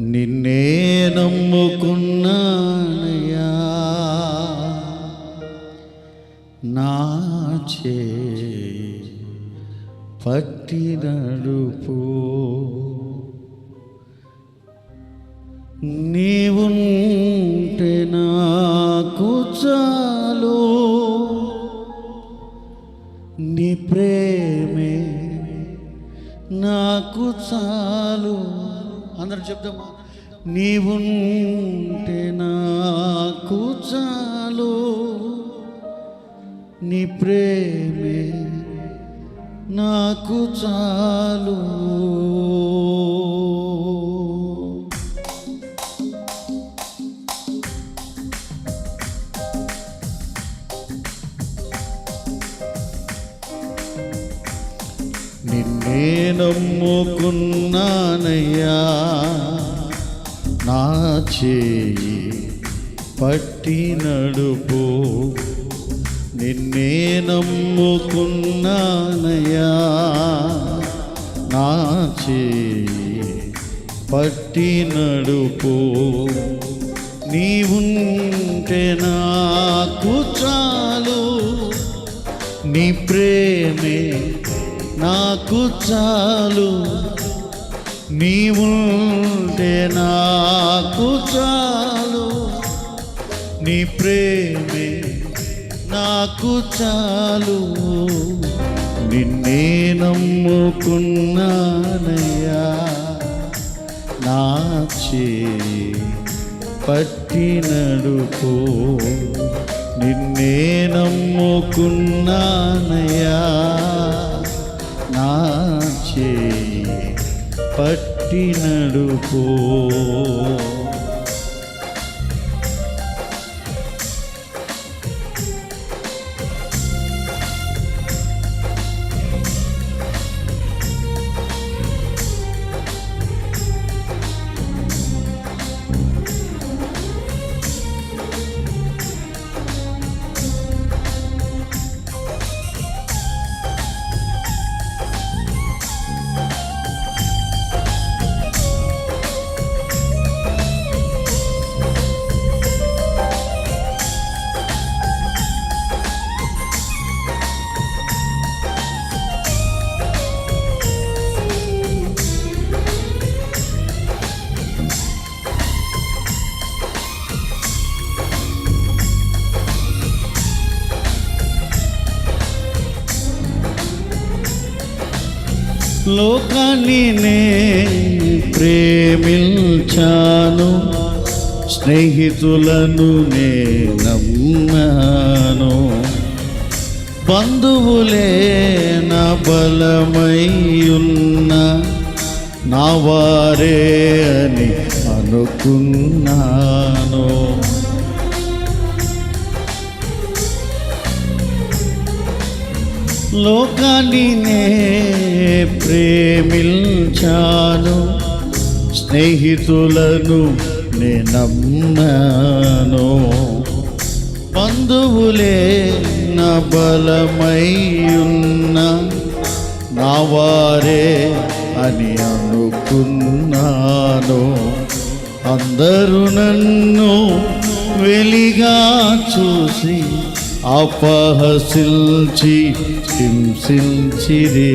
నిన్నే నమ్ముకున్నానయ్యా. నా చే నీవుంటే నాకు చాలు. నీ ప్రేమే నాకు చాలు. నిన్నే నమ్ముకున్నానయ్యా. నా చే పట్టి నడుపు. నీవుంటే నాకు చాలు. నీ ప్రేమే నాకు చాలు. నీవుంటే నాకు చాలు. నీ ప్రేమ చాలు. నిన్నే నమ్ముకున్నానయ్యా. నా చే పట్టి నడుపు. నిన్నే నమ్ముకున్నానయ్యా. నా చే పట్టి లోకాన్ని నే ప్రేమించాను. స్నేహితులను నే నమ్మాను. బంధువులే నా బలమై ఉన్న నా వారే అని అనుకున్నాను. లోకాన్ని నే ప్రేమించాను. స్నేహితులను నే నమ్మాను. బంధువులే నా బలమయ్యున్న ఉన్న నా వారే అని అనుకున్నాను. అందరూ నన్ను వెలిగా చూసి అపహసిల్చి హింసించిరే.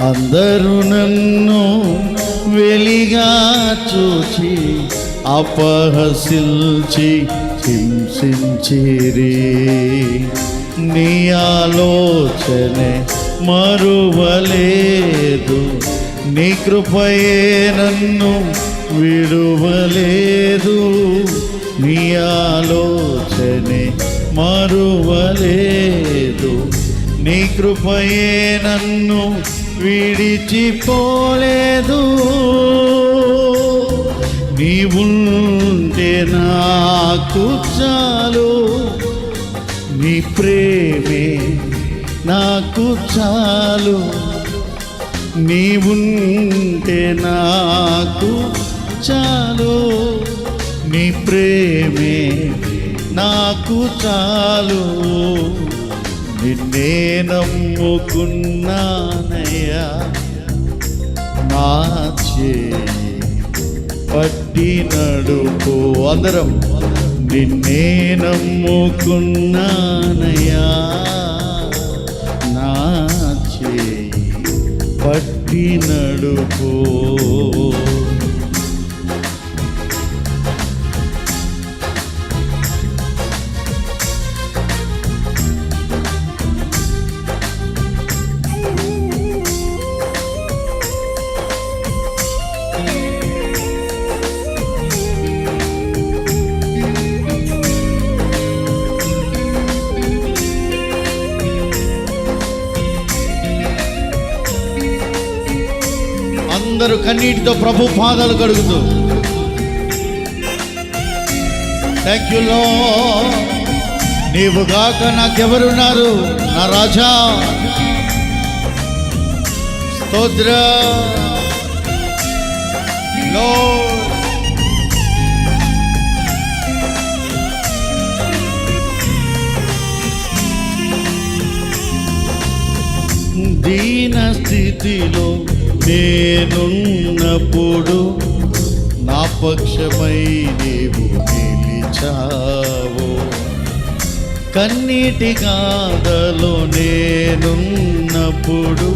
అందరూ నన్ను వెలిగా చూచి అపహసిల్చి హింసించిరే. నీ ఆలోచనే మరువలేదు నీ కృపయే నన్ను విడువలేదు. నీ ఆలోచనే మరువలేదు. నీ కృపయే నన్ను విడిచిపోలేదు. నీవుంటే నాకు చాలు. నీ ప్రేమే నాకు చాలు. నీవుంటే నాకు చాలు. నీ ప్రేమే నాకు చాలు. నిన్నే నమ్ముకున్నానయ్యా. నా చే పట్టి నడుపు అందరం. నిన్నే నమ్ముకున్నానయ్యా. నా చే పట్టి నడుపు. అందరూ కన్నీటితో ప్రభు పాదాలు కడుగుతూ. థ్యాంక్ యూ లో నీవు గాక నాకెవరున్నారు? నా రాజా. స్తోత్ర. లో దీన స్థితిలో నేనున్నప్పుడు నా పక్షమై నీవు నిలిచావు. కన్నీటి గాథలో నేనున్నప్పుడు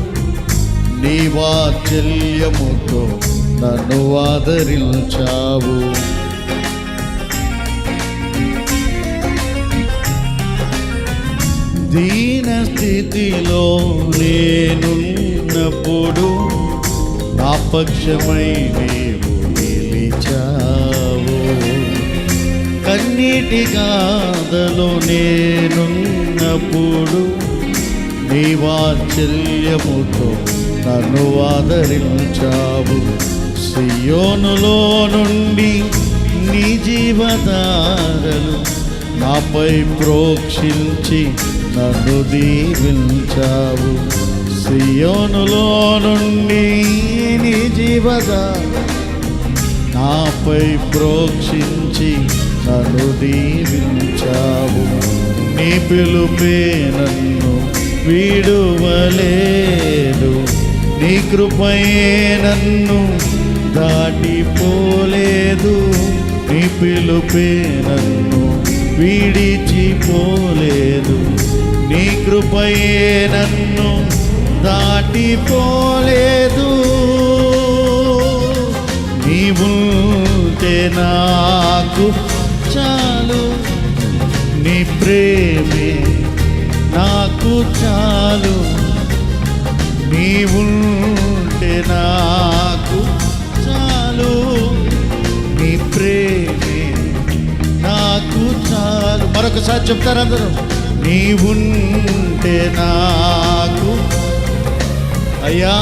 నీ వాత్సల్యముతో నన్ను ఆదరించావు. దీన స్థితిలో నేనున్నప్పుడు నా పక్షమై నీవు నిలిచావు. కన్నీటి గాథలో నేనున్నప్పుడు నీ వాత్సల్యముతో నన్ను ఆదరించావు. సియోనులో నుండి నీ జీవధారలు నాపై ప్రోక్షించి నన్ను దీవించావు. సియోనులో నుండి నీ జీవద నాపై ప్రోక్షించి నన్ను దీవించావు. నీ పిలుపే నన్ను వీడువలేదు. నీ కృపయే నన్ను దాటిపోలేదు. నీ పిలుపే నన్ను వీడిచిపోలేదు. నీ కృపయే నన్ను దాటిపోలేదు. నీవుంటే నాకు చాలు. నీ ప్రేమే నాకు చాలు. నీవుంటే నాకు చాలు. నీ ప్రేమే నాకు చాలు. మరొకసారి చెప్తారు అందరూ. నీవుంటే నాకు అయ్యా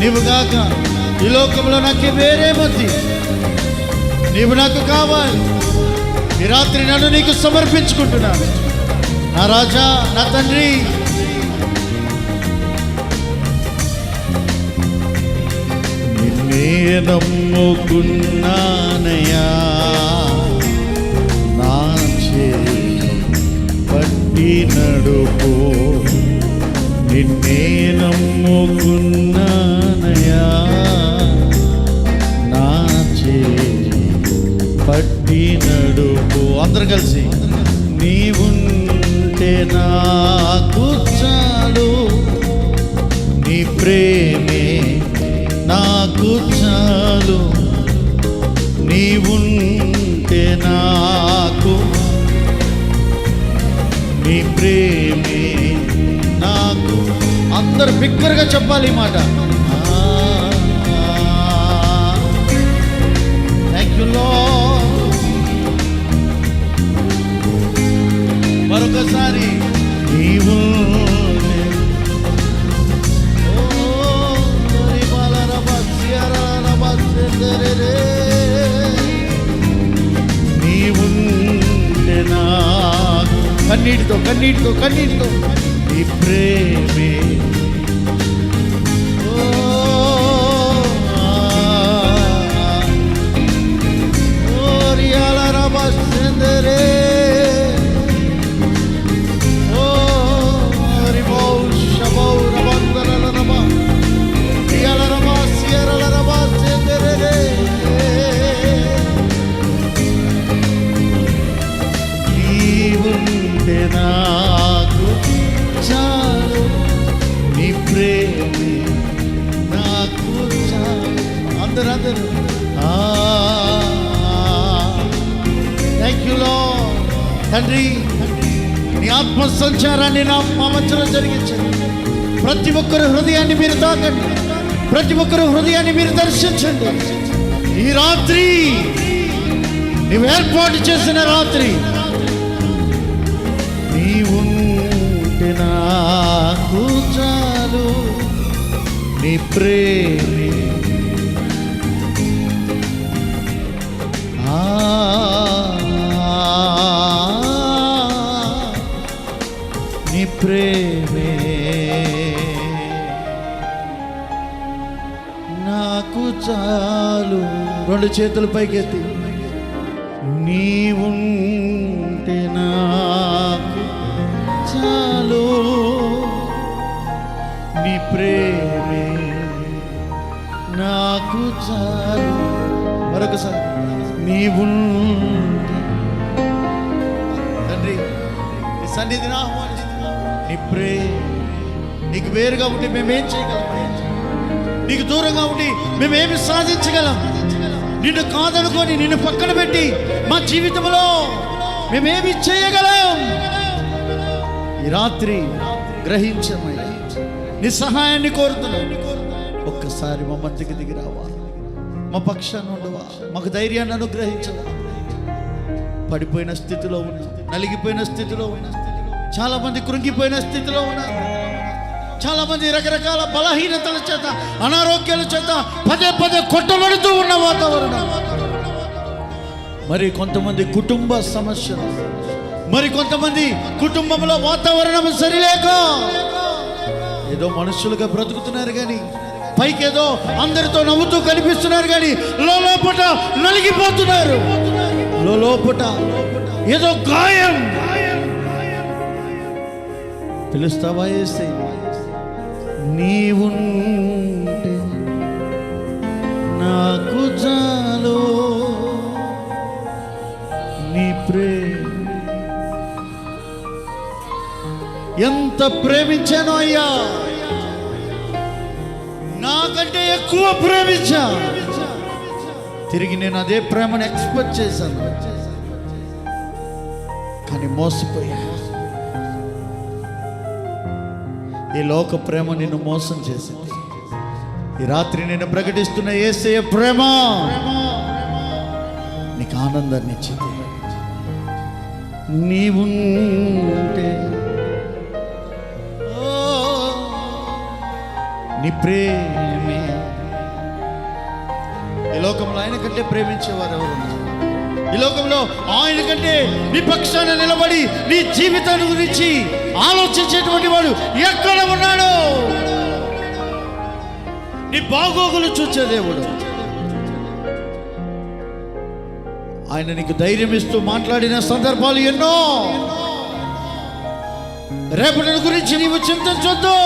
నీవు కాక ఈ లోకంలో నాకు వేరే మతి. నీవు నాకు కావాలి. ఈ రాత్రి నన్ను నీకు సమర్పించుకుంటున్నాను. నా రాజా నా తండ్రి. నిన్నే నమ్ముకున్నానయ్యా. నా చేయి పట్టి నడుపో. నిన్నే నమ్ముకున్నానయా నా చేయి పట్టి నడుపు. అందరు కలిసి నీవుంటే నాకు చాలు. నీ ప్రేమే నాకు చాలు. నీవుంటే నాకు నీ ప్రేమ అందరు బిగ్గరగా చెప్పాలి ఈ మాట. థ్యాంక్ యూ మరొకసారి నీవు కన్నీటితో కన్నీటితో కన్నీటితో. ఈ ప్రేమే ఆత్మ నా మా మధ్యలో జరిగించండి ప్రతి ఒక్కరు హృదయాన్ని మీరు తాకండి. ప్రతి ఒక్కరు హృదయాన్ని మీరు దర్శించండి. ఈ రాత్రి నీవు ఏర్పాటు చేసిన రాత్రి నీవుంటే నాకు చాలు. నీ ప్రేమ చాలు. రెండు చేతులు పైకెత్తి. నీవుంటే నాకు చాలు. నీ ప్రేమే నాకు చాలు. మరొకసారి. నీవు తండ్రి సన్నిధిని ఆహ్వానిస్తున్నా నీ ప్రే నీకు వేరుగా ఉంటే మేమేం చేయగలం? నీకు దూరంగా ఉండి మేమేమి సాధించగలం? నిన్ను కాదనుకొని నిన్ను పక్కన పెట్టి మా జీవితంలో మేమేమి చేయగలం? ఈ రాత్రి గ్రహించమయ్యా. నీ సహాయాన్ని కోరుతున్నాను ఒక్కసారి మా మధ్యకి దిగి రావా. మా పక్షాన్ని ఉండవా. మాకు ధైర్యాన్ని అనుగ్రహించవా. పడిపోయిన స్థితిలో ఉన్నా నలిగిపోయిన స్థితిలో ఉన్నా చాలా మంది కృంగిపోయిన స్థితిలో ఉన్నారు చాలా మంది రకరకాల బలహీనతల చేత అనారోగ్యాల చేత పదే పదే కొట్టబడుతూ ఉన్న వాతావరణం. మరి కొంతమంది కుటుంబ సమస్యలు. మరి కొంతమంది కుటుంబంలో వాతావరణం సరిలేక ఏదో మనుషులుగా బ్రతుకుతున్నారు కానీ పైకి ఏదో అందరితో నవ్వుతూ కనిపిస్తున్నారు కానీ లోపట నలిగిపోతున్నారు. లోపట ఏదో గాయం. పిలుస్తావా వేస్తే నీవుంటే నాకు చాలు. నీ ప్రేమ. ఎంత ప్రేమించాను అయ్యా. నాకంటే ఎక్కువ ప్రేమించా. తిరిగి నేను అదే ప్రేమను ఎక్స్పెక్ట్ చేశాను. కానీ మోసపోయా. ఈ లోక ప్రేమ నిన్ను మోసం చేసింది. ఈ రాత్రి నేను ప్రకటిస్తున్న ఏసయ ప్రేమ నీకు ఆనందాన్ని ఇచ్చింది. నీవుంటే ఓ, నీ ప్రేమే. ఈ లోకంలో ఆయన కంటే ప్రేమించేవారు ఎవరు ఈ లోకంలో ఆయన కంటే నీ పక్షాన నిలబడి నీ జీవితాన్ని గురించి ఆలోచించేటువంటి వాడు ఎక్కడ ఉన్నాడు? నీ బాగోగులు చూచే దేవుడు. ఆయన నీకు ధైర్యం ఇస్తూ మాట్లాడిన సందర్భాలు ఎన్నో. రేపటి గురించి నీవు చింతించొద్దు.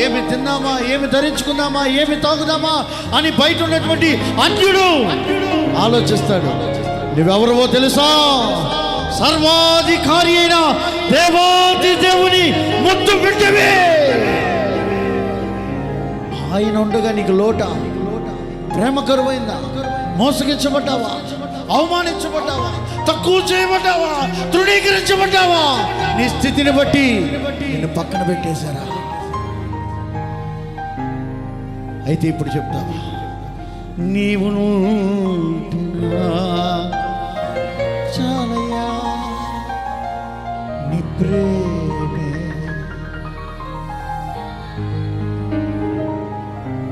ఏమి తిందామా ఏమి ధరించుకుందామా ఏమి తాగుదామా? అని బయట ఉన్నటువంటి అన్యుడు ఆలోచిస్తాడు. నువ్వెవరవో తెలుసా? సర్వాధికారి అయిన దేవాది దేవుని ముద్దు బిడ్డవే ఆయన ఉండగా నీకు లోట ప్రేమ కరువైందా? మోసగించబడ్డావా? అవమానించబడ్డావా? తక్కువ చేయబడ్డావా? తృణీకరించబడ్డావా? నీ స్థితిని బట్టి నిన్ను పక్కన పెట్టేశారా? అయితే ఇప్పుడు చెప్తావా? నీవు ప్రేమే.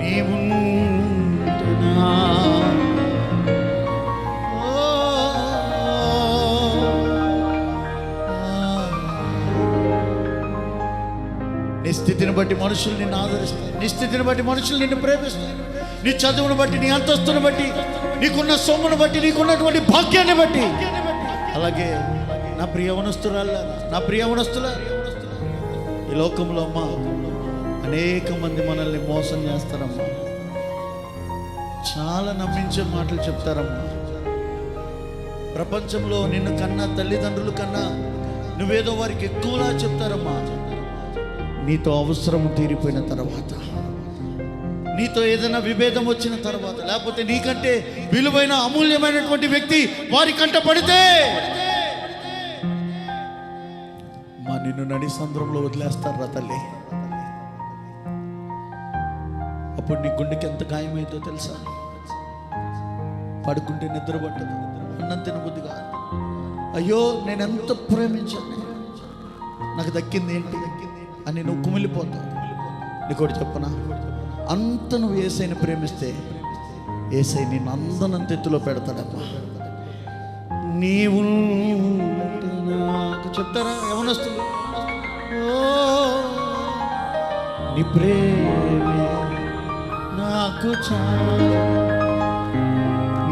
నీవు నీ స్థితిని బట్టి మనుషులు నిన్ను ఆదరిస్తారు నీ స్థితిని బట్టి మనుషులు నిన్ను ప్రేమిస్తారు నీ చదువును బట్టి నీ అంతస్తును బట్టి నీకున్న సొమ్మును బట్టి నీకున్నటువంటి భాగ్యాన్ని బట్టి. అలాగే నా ప్రియ నా ప్రియవనస్తుల ఈ లోకంలో అమ్మా అనేక మంది మనల్ని మోసం చేస్తారమ్మా. చాలా నమ్మించే మాటలు చెప్తారమ్మా. ప్రపంచంలో నిన్ను కన్నా తల్లిదండ్రులు కన్నా నువ్వేదో వారికి ఎక్కువలా చెప్తారమ్మా. నీతో అవసరం తీరిపోయిన తర్వాత నీతో ఏదైనా విభేదం వచ్చిన తర్వాత లేకపోతే నీకంటే విలువైన అమూల్యమైనటువంటి వ్యక్తి వారి కంట పడితే నన్ను నడి సంద్రంలో వదిలేస్తారా తల్లి? అప్పుడు నీ గుండెకి ఎంత గాయమైందో తెలుసా? పడుకుంటే నిద్ర పట్టదు. అన్నం తినబుద్ధి కాదు. అయ్యో నేను ఎంత ప్రేమించాను? నాకు దక్కింది ఏంటి? అని నువ్వు కుమిలిపోతావు. నీకోటి చెప్పనా? అంత నువ్వు ఏసైని ప్రేమిస్తే ఏసై నేను అందనంత ఎత్తులో పెడతాడమ్మా. నీవు చెప్తారా? ఏమనొస్తుంది? నీ ప్రేమే నాకు చాలు.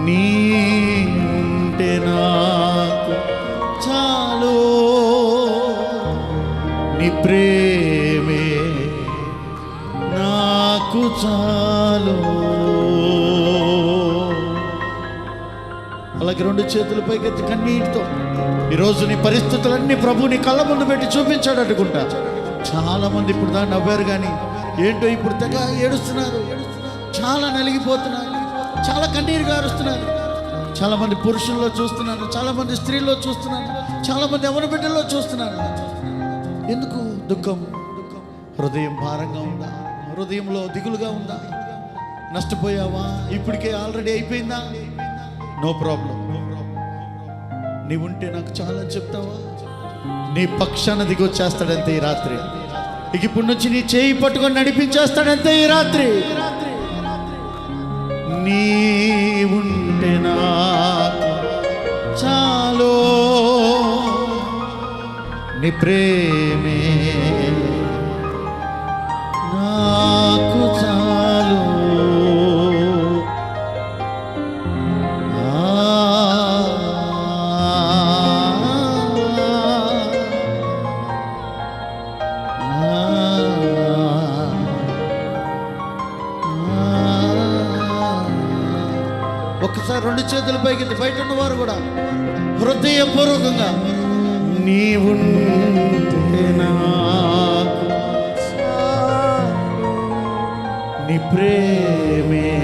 నీంటే నాకు చాలు. నీ ప్రేమే నాకు చాలు. అలాగే రెండు చేతుల పైకెత్తి కన్నీటితో ఈరోజు నీ పరిస్థితులన్నీ ప్రభు నీ కళ్ళ ముందు పెట్టి చూపించాడు అనుకుంటా. చాలా మంది ఇప్పుడు దాన్ని నవ్వారు కానీ ఏంటో ఇప్పుడు తెగ ఏడుస్తున్నారు. చాలా నలిగిపోతున్నారు. చాలా కన్నీరు గారుస్తున్నారు. చాలా మంది పురుషుల్లో చూస్తున్నాను చాలా మంది స్త్రీల్లో చూస్తున్నాను చాలా మంది ఎవరి బిడ్డల్లో చూస్తున్నాను ఎందుకు దుఃఖం? హృదయం భారంగా ఉందా? హృదయంలో దిగులుగా ఉందా? నష్టపోయావా? ఇప్పటికే ఆల్రెడీ అయిపోయిందా? No problem. నీ ఉంటే నాకు చాలా చెప్తావా? నీ పక్షాన దిగొచ్చేస్తాడంతే ఈ రాత్రి. ఇక ఇప్పుడు నుంచి నీ చేయి పట్టుకొని నడిపించేస్తాడంతే ఈ రాత్రి. నీ ఉంటే నా చాలో నీ ప్రేమే. చేతుల పైకి బయట ఉన్నవారు కూడా హృదయపూర్వకంగా నీవు నీ ప్రేమే